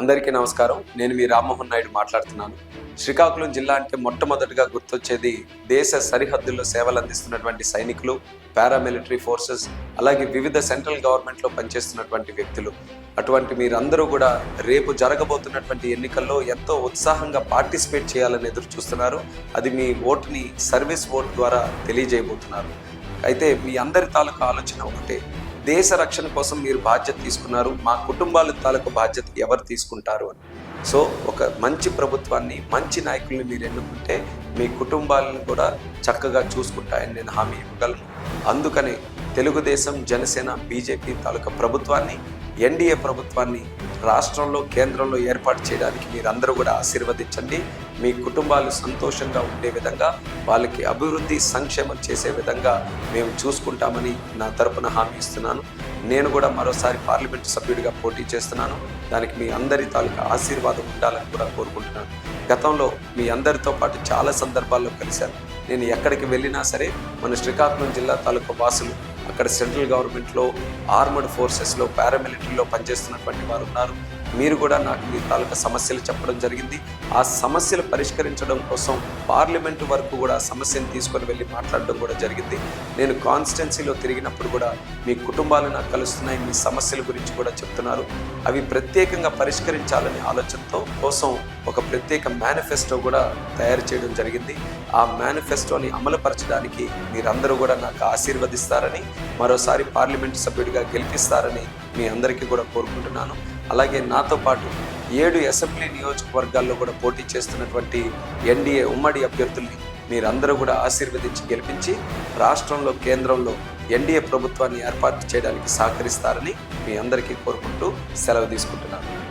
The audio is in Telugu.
అందరికీ నమస్కారం. నేను మీ రామ్మోహన్ నాయుడు మాట్లాడుతున్నాను. శ్రీకాకుళం జిల్లా అంటే మొట్టమొదటిగా గుర్తొచ్చేది దేశ సరిహద్దుల్లో సేవలు అందిస్తున్నటువంటి సైనికులు పారామిలిటరీ ఫోర్సెస్ అలాగే వివిధ సెంట్రల్ గవర్నమెంట్లో పనిచేస్తున్నటువంటి వ్యక్తులు. అటువంటి మీరందరూ కూడా రేపు జరగబోతున్నటువంటి ఎన్నికల్లో ఎంతో ఉత్సాహంగా పార్టిసిపేట్ చేయాలని ఎదురు చూస్తున్నారు. అది మీ ఓటుని సర్వీస్ ఓట్ ద్వారా తెలియజేయబోతున్నారు. అయితే మీ అందరి తాలూకా ఆలోచన ఒకటే. దేశ రక్షణ కోసం మీరు బాధ్యత తీసుకున్నారు మా కుటుంబాల తాలూకు బాధ్యత ఎవరు తీసుకుంటారు అని. సో ఒక మంచి ప్రభుత్వాన్ని మంచి నాయకుల్ని మీరు ఎన్నుకుంటే మీ కుటుంబాలను కూడా చక్కగా చూసుకుంటాయని నేను హామీ ఇవ్వగలను. అందుకనే తెలుగుదేశం జనసేన బీజేపీ తాలూకా ప్రభుత్వాన్ని ఎన్డీఏ ప్రభుత్వాన్ని రాష్ట్రంలో కేంద్రంలో ఏర్పాటు చేయడానికి మీరందరూ కూడా ఆశీర్వదించండి. మీ కుటుంబాలు సంతోషంగా ఉండే విధంగా వాళ్ళకి అభివృద్ధి సంక్షేమం చేసే విధంగా మేము చూసుకుంటామని నా తరపున హామీ ఇస్తున్నాను. నేను కూడా మరోసారి పార్లమెంటు సభ్యుడిగా పోటీ చేస్తున్నాను. దానికి మీ అందరి తాలూకా ఆశీర్వాదం ఉండాలని కూడా కోరుకుంటున్నాను. గతంలో మీ అందరితో పాటు చాలా సందర్భాల్లో కలిశాను. నేను ఎక్కడికి వెళ్ళినా సరే మన శ్రీకాకుళం జిల్లా తాలూకా వాసులు అక్కడ సెంట్రల్ గవర్నమెంట్లో ఆర్మడ్ ఫోర్సెస్లో పారామిలిటరీలో పనిచేస్తున్నటువంటి వారు ఉన్నారు. మీరు కూడా నాకు మీ తాలూకా సమస్యలు చెప్పడం జరిగింది. ఆ సమస్యలు పరిష్కరించడం కోసం పార్లమెంటు వరకు కూడా సమస్యను తీసుకొని వెళ్ళి మాట్లాడడం కూడా జరిగింది. నేను కాన్స్టిట్యున్సీలో తిరిగినప్పుడు కూడా మీ కుటుంబాలు నాకు కలుస్తున్నాయి మీ సమస్యల గురించి కూడా చెప్తున్నారు. అవి ప్రత్యేకంగా పరిష్కరించాలనే ఆలోచనతో కోసం ఒక ప్రత్యేక మేనిఫెస్టో కూడా తయారు చేయడం జరిగింది. ఆ మేనిఫెస్టోని అమలుపరచడానికి మీరందరూ కూడా నాకు ఆశీర్వదిస్తారని మరోసారి పార్లమెంటు సభ్యుడిగా గెలిపిస్తారని మీ అందరికీ కూడా కోరుకుంటున్నాను. అలాగే నాతో పాటు ఏడు అసెంబ్లీ నియోజకవర్గాల్లో కూడా పోటీ చేస్తున్నటువంటి ఎన్డీఏ ఉమ్మడి అభ్యర్థుల్ని మీరందరూ కూడా ఆశీర్వదించి గెలిపించి రాష్ట్రంలో కేంద్రంలో ఎన్డీఏ ప్రభుత్వాన్ని ఏర్పాటు చేయడానికి సహకరిస్తారని మీ అందరికీ కోరుకుంటూ సెలవు తీసుకుంటున్నాను.